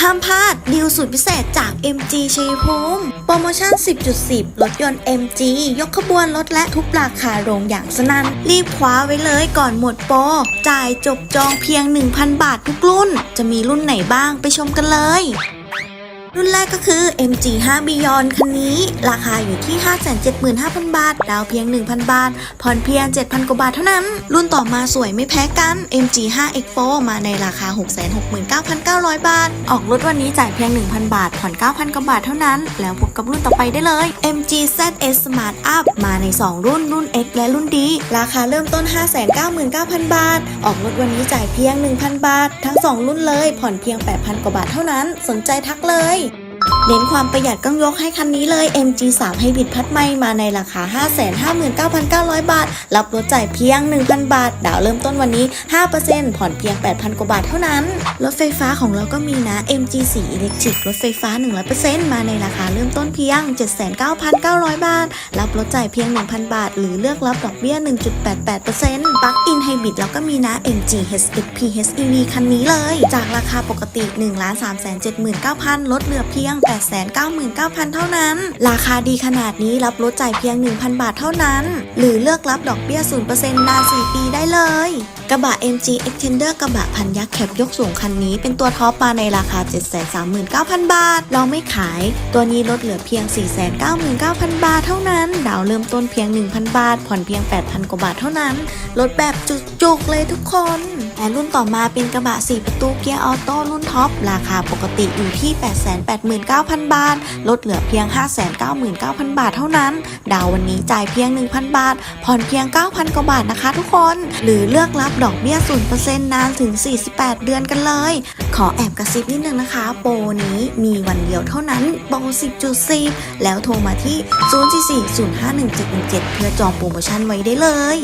ห้ามพลาดดีลสุดพิเศษจาก MG ชัยภูมิโปรโมชั่น 10.10รถยนต์ MG ยกขบวนลดและทุกราคาโรงอย่างสนั่นรีบคว้าไว้เลยก่อนหมดโปรจ่ายจบจองเพียง 1,000 บาททุกรุ่น จะมีรุ่นไหนบ้างไปชมกันเลย รุ่นแรกก็คือ MG 5 Beyond คันนี้ ราคาอยู่ที่ 575,000 บาท ดาวเพียง 1,000 บาท ผ่อนเพียง 7,000 กว่าบาทเท่านั้น รุ่นต่อมาสวยไม่แพ้กัน MG 5 Expo มาในราคา 669,900 บาท ออกรถวันนี้จ่ายเพียง 1,000 บาท ผ่อน 9,000 กว่าบาทเท่านั้น แล้วพบกับรุ่นต่อไปได้เลย MG ZS Smart Up มาใน 2 รุ่น รุ่น X และรุ่น D ราคาเริ่มต้น 599,000 บาท ออกรถวันนี้จ่ายเพียง 1,000 บาท ทั้ง 2 รุ่นเลย ผ่อนเพียง 8,000 กว่าบาทเท่านั้น สนใจทักเลย เน้นความประหยัดต้องยกให้คันนี้เลย MG3 ให้บิดพัดไม่มาในราคา 559,900 บาท รับรถจ่ายเพียง 1,000 บาท ดาวเริ่มต้นวันนี้ 5%ผ่อนเพียง 8,000 กว่าบาทเท่านั้น รถไฟฟ้าของเราก็มีนะ MG4 Electric รถไฟฟ้า 100%มาในราคาเริ่มต้นเพียง 79,900 บาท รับรถจ่ายเพียง 1,000 บาท หรือเลือกรับดอกเบี้ย 1.88%ปลั๊กอินไฮบริดแล้วก็มีนะ MG HSP HEV คันนี้เลย จากราคาปกติ 1 3 7 9 0 0 0ลดเหลือเพียง899,000 เท่านั้น ราคาดีขนาดนี้รับรถจ่ายเพียง 1,000 บาทเท่านั้น หรือเลือกรับดอกเบี้ย 0%นาน 4 ปีได้เลย กระบะ MG Extender กระบะพันยักษ์แคปยกสูงคันนี้เป็นตัวท็อปมาในราคา 739,000 บาท เราไม่ขาย ตัวนี้ลดเหลือเพียง 499,000 บาทเท่านั้น ดาวเริ่มต้นเพียง 1,000 บาท ผ่อนเพียง 8,000 กว่าบาทเท่านั้น ลดแบบจุกๆเลยทุกคน และรุ่นต่อมาเป็นกระบะ 4 ประตูเกียร์ออโต้รุ่นท็อป ราคาปกติอยู่ที่ 889,000 บาท ลดเหลือเพียง 599,000 บาทเท่านั้น ดาววันนี้จ่ายเพียง 1,000 บาท ผ่อนเพียง 9,000 กว่าบาทนะคะทุกคน หรือเลือกรับดอกเบี้ย 0%นานถึง 48 เดือนกันเลย ขอแอบกระซิบนิดนึงนะคะ โปรนี้มีวันเดียวเท่านั้น โปร 10.10แล้วโทรมาที่ 044 051 717 เพื่อจองโปรโมชั่นไว้ได้เลย